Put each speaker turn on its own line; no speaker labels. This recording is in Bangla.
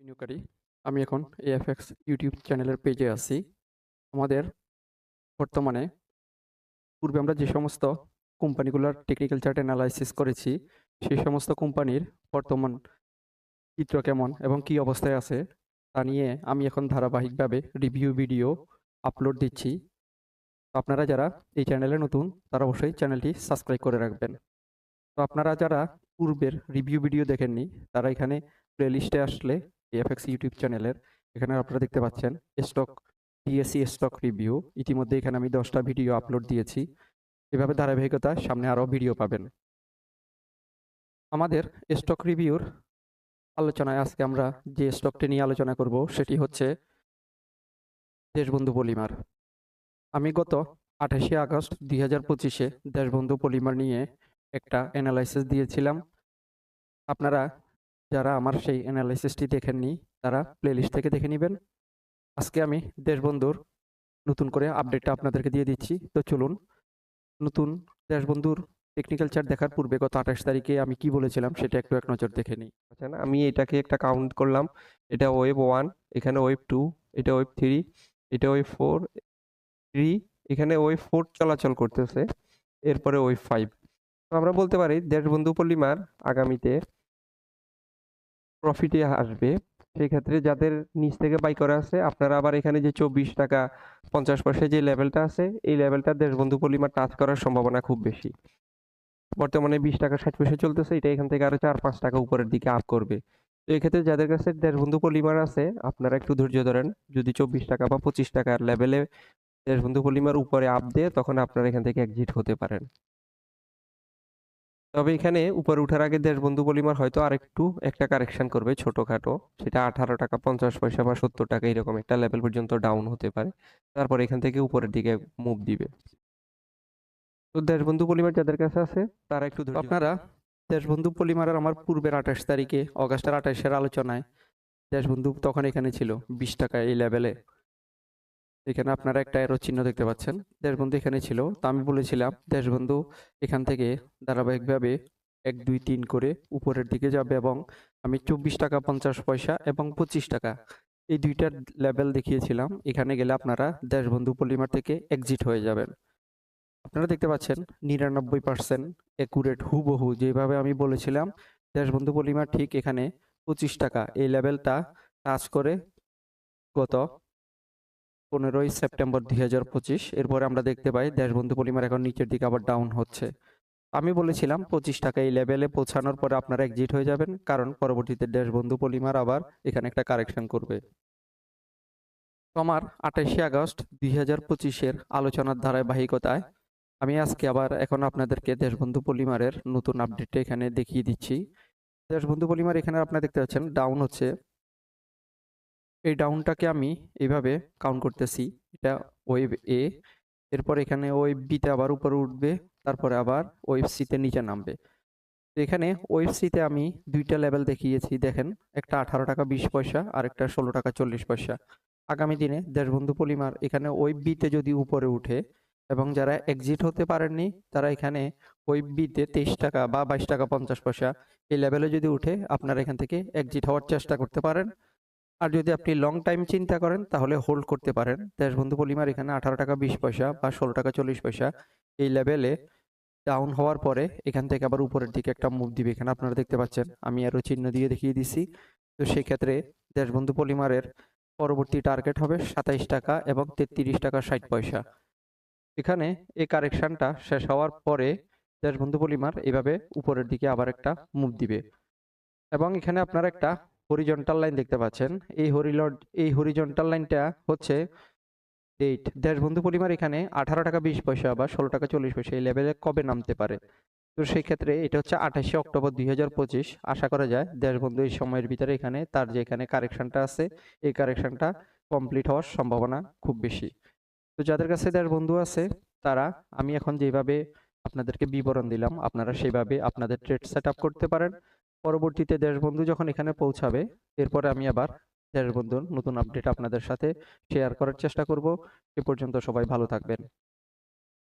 বিনিয়োগকারী আমি এখন এএফএক্স ইউটিউব চ্যানেলের পেজে আছি। আমাদের বর্তমানে পূর্বে আমরা যে সমস্ত কোম্পানিগুলোর টেকনিক্যাল চার্ট অ্যানালাইসিস করেছি, সেই সমস্ত কোম্পানির বর্তমান চিত্র কেমন এবং কি অবস্থায় আছে, তা নিয়ে আমি এখন ধারাবাহিকভাবে রিভিউ ভিডিও আপলোড দিচ্ছি। আপনারা যারা এই চ্যানেলে নতুন, তারা অবশ্যই চ্যানেলটি সাবস্ক্রাইব করে রাখবেন। তো আপনারা যারা পূর্বের রিভিউ ভিডিও দেখেননি, তারা এখানে প্লেলিস্টে আসলে এফএক্স ইউটিউব চ্যানেলের এখানে আপনারা দেখতে পাচ্ছেন স্টক ডিএসসি স্টক রিভিউ ইতিমধ্যে এখানে আমি দশটা ভিডিও আপলোড দিয়েছি। এভাবে ধারাবাহিকতা সামনে আরও ভিডিও পাবেন। আমাদের স্টক রিভিউর আলোচনায় আজকে আমরা যে স্টকটি নিয়ে আলোচনা করব, সেটি হচ্ছে দেশবন্ধু পলিমার। আমি গত আঠাশে আগস্ট দুই হাজার পঁচিশে দেশবন্ধু পলিমার নিয়ে একটা অ্যানালাইসিস দিয়েছিলাম। আপনারা যারা আমার সেই অ্যানালাইসিসটি দেখেননি তারা প্লেলিস্ট থেকে দেখে নেবেন। আজকে আমি দেশবন্ধুর নতুন করে আপডেটটা আপনাদেরকে দিয়ে দিচ্ছি। তো চলুন, নতুন দেশবন্ধুর টেকনিক্যাল চার্ট দেখার পূর্বে গত আঠাশ তারিখে আমি কি বলেছিলাম সেটা একটু এক নজর দেখে নিই।
আচ্ছা আমি এটাকে একটা কাউন্ট করলাম। এটা ওয়েব ওয়ান এখানে ওয়েব টু এটা ওয়েব থ্রি এটা ওয়েব ফোর থ্রি এখানে ওয়েব ফোর চলাচল করতেছে, এরপরে ওয়েব ফাইভ তো আমরা বলতে পারি দেশবন্ধু পল্লিমার আগামীতে প্রফিটে আসবে। সেক্ষেত্রে যাদের নিচ থেকে বাই করা আছে, আপনারা আবার এখানে যে চব্বিশ টাকা পঞ্চাশ পয়সা যে লেভেলটা আছে, এই লেভেলটা দেশবন্ধু পল্লিমার টাচ করার সম্ভাবনা খুব বেশি। বর্তমানে বিশ টাকা ষাট পয়সা চলতেছে, এটা এখান থেকে আরও চার পাঁচ টাকা উপরের দিকে আপ করবে। তো এক্ষেত্রে যাদের কাছে দেশবন্ধু পলিমার আছে, আপনারা একটু ধৈর্য ধরেন। যদি চব্বিশ টাকা বা পঁচিশ টাকার লেভেলে দেশবন্ধু পলিমার উপরে আপ দেয়, তখন আপনারা এখান থেকে এক্সিট হতে পারেন। তবে এখানে উপরে উঠার আগে দেশবন্ধু পলিমার হয়তো আরেকটু একটা কারেকশন করবে ছোটখাটো। সেটা আঠারো টাকা, পঞ্চাশ পয়সা বা সত্তর টাকা এরকম একটা লেভেল পর্যন্ত ডাউন হতে পারে। তারপর এখান থেকে উপরের দিকে মুভ দিবে। তো দেশবন্ধু পলিমার যাদের কাছে আছে, তারা একটু
আপনারা দেশবন্ধু পলিমারের আমার পূর্বের আঠাশ তারিখে, অগাস্টের আঠাশের আলোচনায় দেশবন্ধু তখন এখানে ছিল বিশ টাকা এই লেভেলে এখানে আপনারা একটা এরো চিহ্ন দেখতে পাচ্ছেন। দেশবন্ধু এখানে ছিল। তো আমি বলেছিলাম, দেশবন্ধু এখান থেকে ধারাবাহিকভাবে এক, দুই, তিন করে উপরের দিকে যাবে এবং আমি চব্বিশ টাকা, পঞ্চাশ পয়সা এবং পঁচিশ টাকা এই দুইটার লেভেল দেখিয়েছিলাম। এখানে গেলে আপনারা দেশবন্ধু পলিমার থেকে এক্সিট হয়ে যাবেন। আপনারা দেখতে পাচ্ছেন নিরানব্বই পার্সেন্ট একুরেট হুবহু। যেভাবে আমি বলেছিলাম, দেশবন্ধু পলিমার ঠিক এখানে পঁচিশ টাকা। এই লেভেলটা টাচ করে গত পনেরোই সেপ্টেম্বর দুই হাজার পঁচিশ, এরপরে আমরা দেখতে পাই দেশবন্ধু পলিমার এখন নিচের দিকে আবার ডাউন হচ্ছে। আমি বলেছিলাম পঁচিশ টাকা এই লেভেলে পৌঁছানোর পরে আপনারা এক্সিট হয়ে যাবেন, কারণ পরবর্তীতে দেশবন্ধু পলিমার আবার এখানে একটা কারেকশন করবে। তোমার আঠাশে আগস্ট দুই হাজার পঁচিশের আলোচনার ধারাবাহিকতায় আমি আজকে আবার এখন আপনাদেরকে দেশবন্ধু পলিমারের নতুন আপডেটটা এখানে দেখিয়ে দিচ্ছি। দেশবন্ধু পলিমার এখানে আপনারা দেখতে পাচ্ছেন ডাউন হচ্ছে। এই ডাউনটাকে আমি এইভাবে কাউন্ট করতেছি। এটা ওয়েব এ এরপর এখানে ওয়েব বিতে আবার উপরে উঠবে, তারপরে আবার ওয়েব সিতে নিচে নামবে। এখানে ওয়েব সিতে আমি দুইটা লেভেল দেখিয়েছি, দেখেন, একটা আঠারো টাকা বিশ পয়সা আর একটা ষোলো টাকা চল্লিশ পয়সা। আগামী দিনে দেশবন্ধু পলিমার এখানে ওয়েব বিতে যদি উপরে উঠে এবং যারা এক্সিট হতে পারেননি, তারা এখানে ওই বিতে তেইশ টাকা বা বাইশ টাকা পঞ্চাশ পয়সা, এই লেভেলে যদি উঠে, আপনারা এখান থেকে এক্সিট হওয়ার চেষ্টা করতে পারেন। আর যদি আপনি লং টাইম চিন্তা করেন, তাহলে হোল্ড করতে পারেন। দেশবন্ধু পলিমার এখানে আঠারো টাকা বিশ পয়সা বা ষোলো টাকা চল্লিশ পয়সা এই লেভেলে ডাউন হওয়ার পরে এখান থেকে আবার উপরের দিকে একটা মুভ দিবে। এখানে আপনারা দেখতে পাচ্ছেন, আমি আরও চিহ্ন দিয়ে দেখিয়ে দিছি। তো সেক্ষেত্রে দেশবন্ধু পলিমারের পরবর্তী টার্গেট হবে সাতাইশ টাকা এবং তেত্রিশ টাকা ষাট পয়সা। এখানে এই কারেকশনটা শেষ হওয়ার পরে দেশবন্ধু পলিমার এভাবে উপরের দিকে আবার একটা মুভ দিবে। এবং এখানে আপনারা একটা হরিজন্টাল লাইন দেখতে পাচ্ছেন। এই হরিলড এই হরিজন্টাল লাইনটা হচ্ছে ডেট দেশবন্ধু পলিমার এখানে আঠারো টাকা বিশ পয়সা বা ষোলো টাকা চল্লিশ পয়সা এই লেভেলে কবে নামতে পারে? তো সেই ক্ষেত্রে এটা হচ্ছে আঠাশে অক্টোবর দুই হাজার পঁচিশ। আশা করা যায় দেশবন্ধু এই সময়ের ভিতরে এখানে তার যে এখানে কারেকশনটা আছে, এই কারেকশনটা কমপ্লিট হওয়ার সম্ভাবনা খুব বেশি। তো যাদের কাছে দেশ বন্ধু আছে, তারা, আমি এখন যেভাবে আপনাদেরকে বিবরণ দিলাম, আপনারা সেভাবে আপনাদের ট্রেড সেট করতে পারেন। পরবর্তীতে দেশবন্ধু যখন এখানে পৌঁছাবে, এরপরে আমি আবার দেশবন্ধুর নতুন আপডেট আপনাদের সাথে শেয়ার করার চেষ্টা করব। এ পর্যন্ত সবাই ভালো থাকবেন।